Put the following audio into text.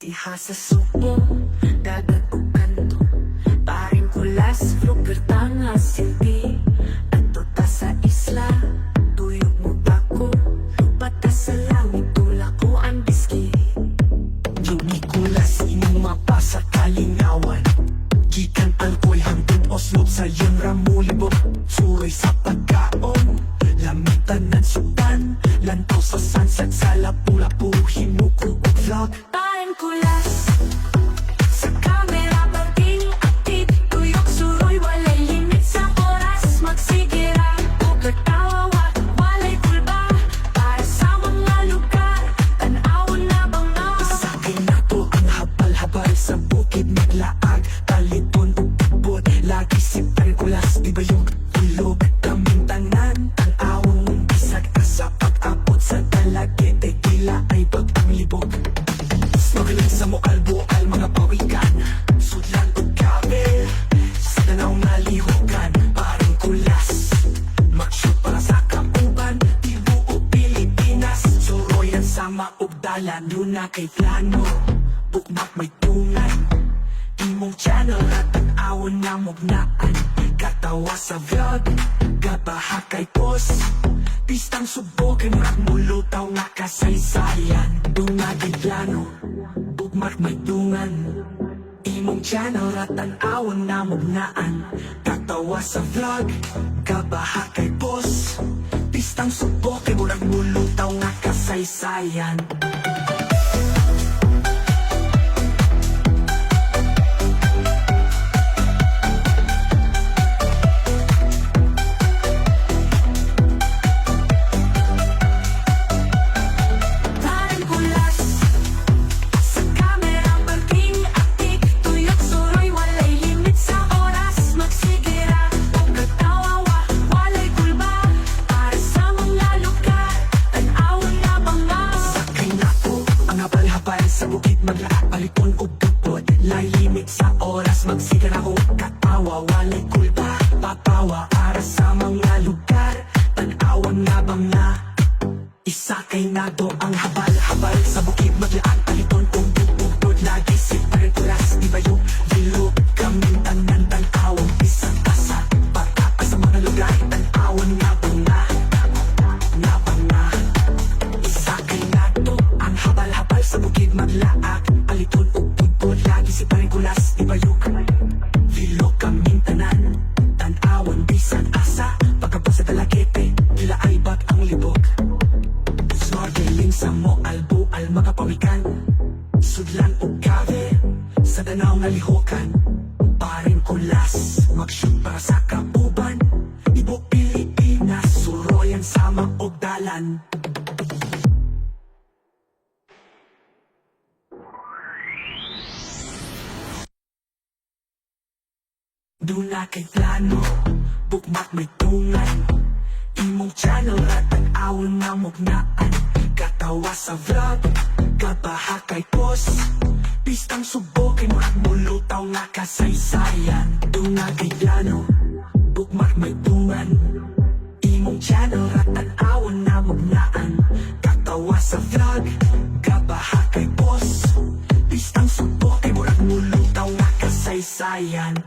Diha sa subo, dagat o kanto Paring kulas, flugger tanga silbi ta sa isla, tuyok mo bako Lupat ta sa langit, tulak ko ang biski. Juni kulas, inyong mapasa kalingawan. Gikan alkoy hangtod oslop sa yun ramulibok Suroy sa Paring Sa mokalbo al mga pawikan. Sudlan o gabi Sa tanaw nga lihugan Parang kulas Magshoot para sa kapuban. Tibu o Pilipinas Suroyan sa maugdalan Doon na kay plano Bukmak may tungan. Imong channel at ang-awon nga mugnaan Katawa sa vlog Gabaha kay post Pistang subo kay murag mulutaw nga kasaysayan. Dungagay plano Bookmark may dungan Imong channel at ang-awon nga mugnaan. Katawa sa vlog Gabaha kay post Pistang subo kay murag mulutaw nga kasaysayan Palipon o bukod Lay limit sa oras. Magsigira ko katawa Walay kulba Papawa para sa mga lugar. Tanawon na banga Isakay na do ang habal-habal kave Sa danaw nga lihokan. Paring kulas Mag-shoot para sa kapuban. Ibo Pilipinas Suroyan sa mag-ogdalan Doon na kay plano Bookmark may tungan. Imong channel at ang-awon nga mugnaan Katawa sa vlog Gabaha kay post Pistang kay murag mulutaw nga kasaysayan. Doon na kay plano Bookmark may tungan Imong channel at ang-awon nga mugnaan Katawa sa vlog Gabaha kay post Pistang kay murag mulutaw nga kasaysayan